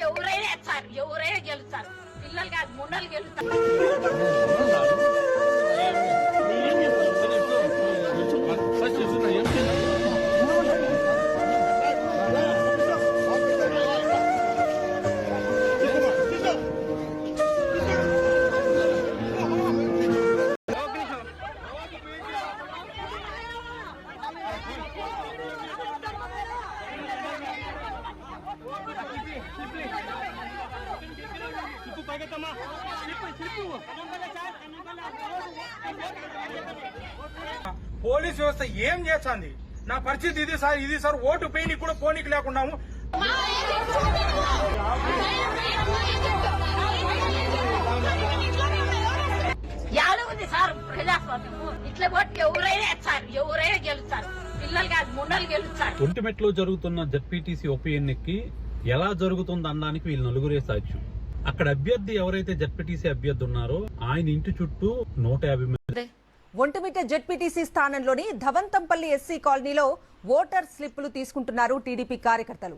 ఎవరైనా సార్ ఎవరైనా గెలుస్తారు పిల్లలు కాదు మున్నలు గెలుస్తారు పోలీస్ వ్యవస్థ ఏం చేస్తుంది? నా పరిస్థితి ఇది సార్ ఇది సార్. ఓటు పోయి కూడా పోనీకి లేకున్నాము. సార్ ఇట్లా ఎవరైనా సార్ ఎవరైనా గెలుస్తారు. పిల్లలు కాదు గెలుస్తారు. ఒంటిమెట్లో జరుగుతున్న జడ్పీటీసీ ఉప ఎన్నికకి ఎలా జరుగుతుంది అనడానికి వీళ్ళు నలుగురే సాక్ష్యం అక్కడ అభ్యర్థి ఎవరైతే జడ్పీటీసీ అభ్యర్థి ఉన్నారో ఆయన ఇంటి చుట్టూ నూట యాభై మంది ఒంటిమిట్ట జెడ్పీటీసీ స్థానంలోని ధవంతంపల్లి ఎస్సీ కాలనీలో ఓటర్ స్లిప్పులు తీసుకుంటున్నారు టీడీపీ కార్యకర్తలు.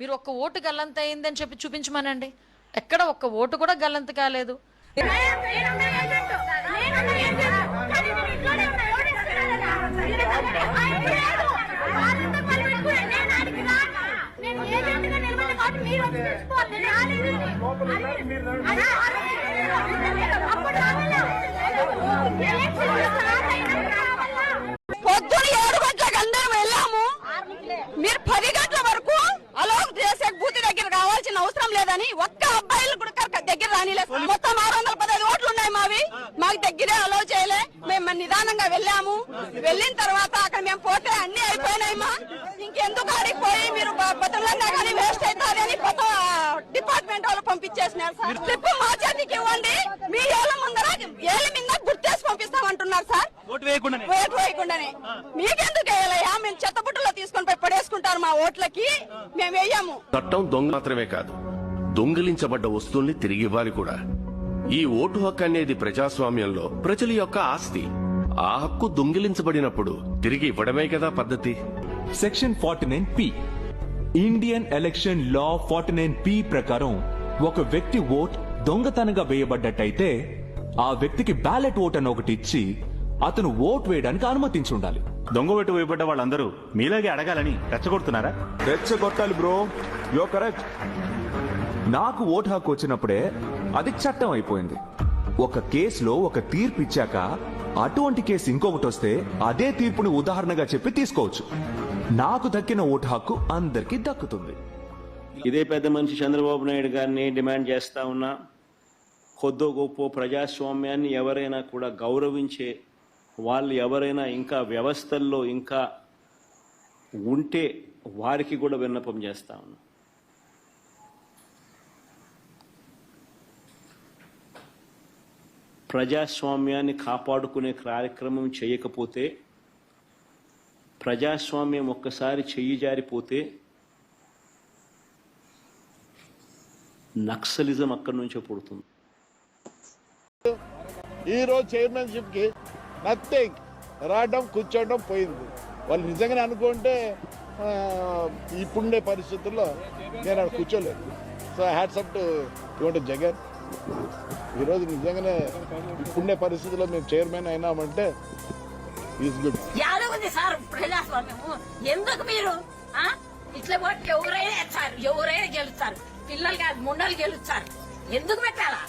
మీరు ఒక్క ఓటు గల్లంత అయిందని చెప్పి చూపించమనండి. ఎక్కడ ఒక్క ఓటు కూడా గల్లంత కాలేదు. పొద్దున ఏడు గంటలకు అందరం వెళ్ళాము. మీరు పది గంటల వరకు అలో చేసే బూత్ దగ్గర రావాల్సిన అవసరం లేదని ఒక్క అబ్బాయిలు కూడా కరెక్ట్ దగ్గర రానిలేదు. మొత్తం ఆరు వందల పదహైదు ఓట్లు ఉన్నాయి మావి. మాకు దగ్గరే అలో చేయలే. మేము నిదానంగా వెళ్ళాము. వెళ్ళిన తర్వాత అక్కడ మేము పోతే అన్ని అయిపోయినాయి మా. పోయి మీరు బతులంగా కానీ వేస్ట్ అవుతారని కొత్త డిపార్ట్మెంట్ వాళ్ళు పంపించేసినారు. సార్ స్లిప్ మా చేతికి ఇవ్వండి. మీ ఏళ్ళ ముందర ఏళ్ళ మీద గుర్తేసి పంపిస్తామంటున్నారు సార్. ఓటు వేయకుండా ఓటు వేయకుండానే. మీకెందుకు వేయాలయ్యా మేము చెత్తబుట్టలో తీసుకొని పోయి పడేసుకుంటారు మా ఓట్లకి. మేము వేయము. చట్టం దొంగ మాత్రమే కాదు దొంగిలించబడ్డ వస్తువుల్ని తిరిగి ఇవ్వాలి కూడా. ఈ ఓటు హక్కు అనేది ప్రజాస్వామ్యంలో ప్రజల యొక్క ఆస్తి. ఆ హక్కు దొంగిలించబడినప్పుడు తిరిగి ఇవ్వడమే కదా పద్ధతి. Section forty nine P Indian election law forty nine P ప్రకారం ఒక వ్యక్తి ఓట్ దొంగతనంగా వేయబడ్డట్టయితే ఆ వ్యక్తికి బ్యాలెట్ ఓట్ అని ఒకటి ఇచ్చి అతను ఓట్ వేయడానికి అనుమతించి ఉండాలి. దొంగ ఓటు వేయబడ్డ వాళ్ళందరూ మీలాగే అడగాలని రెచ్చగొడుతున్నారా? రెచ్చగొట్టాలి బ్రో. యో కరెక్ట్ నాకు ఓటు హక్కు వచ్చినప్పుడే అది చట్టం అయిపోయింది. ఒక కేసులో ఒక తీర్పు ఇచ్చాక అటువంటి కేసు ఇంకొకటి వస్తే అదే తీర్పుని ఉదాహరణగా చెప్పి తీసుకోవచ్చు. నాకు దక్కిన ఓటు హక్కు అందరికీ దక్కుతుంది. ఇదే పెద్ద మనిషి చంద్రబాబు నాయుడు గారిని డిమాండ్ చేస్తా ఉన్నా కొద్దో గొప్ప ప్రజాస్వామ్యాన్ని ఎవరైనా కూడా గౌరవించే వాళ్ళు ఎవరైనా ఇంకా వ్యవస్థల్లో ఇంకా ఉంటే వారికి కూడా విన్నపం చేస్తా ఉన్నా. ప్రజాస్వామ్యాన్ని కాపాడుకునే కార్యక్రమం చేయకపోతే ప్రజాస్వామ్యం ఒక్కసారి చెయ్యి జారిపోతే నక్సలిజం అక్కడి నుంచే పుడుతుంది. ఈ రోజు చైర్మన్షిప్కి నథింగ్ రావడం కూర్చోవడం పోయింది. వాళ్ళు నిజంగానే అనుకుంటే ఇప్పుడుండే పరిస్థితుల్లో నేను అక్కడ కూర్చోలేదు. సో హ్యాట్స్ అప్ టు ఇవ్వండి జగన్ ఈరోజు నిజంగానే ఇప్పుడుండే పరిస్థితుల్లో మేము చైర్మన్ అయినామంటే ఈజ్ గుడ్ యాలో ఉంది ఎందుకు మీరు? ఆ? ఇట్లా పోటీ ఎవరైనా సార్ ఎవరైనా గెలుస్తారు. పిల్లలు కాదు ముండలు గెలుస్తారు. ఎందుకు పెట్టాలా?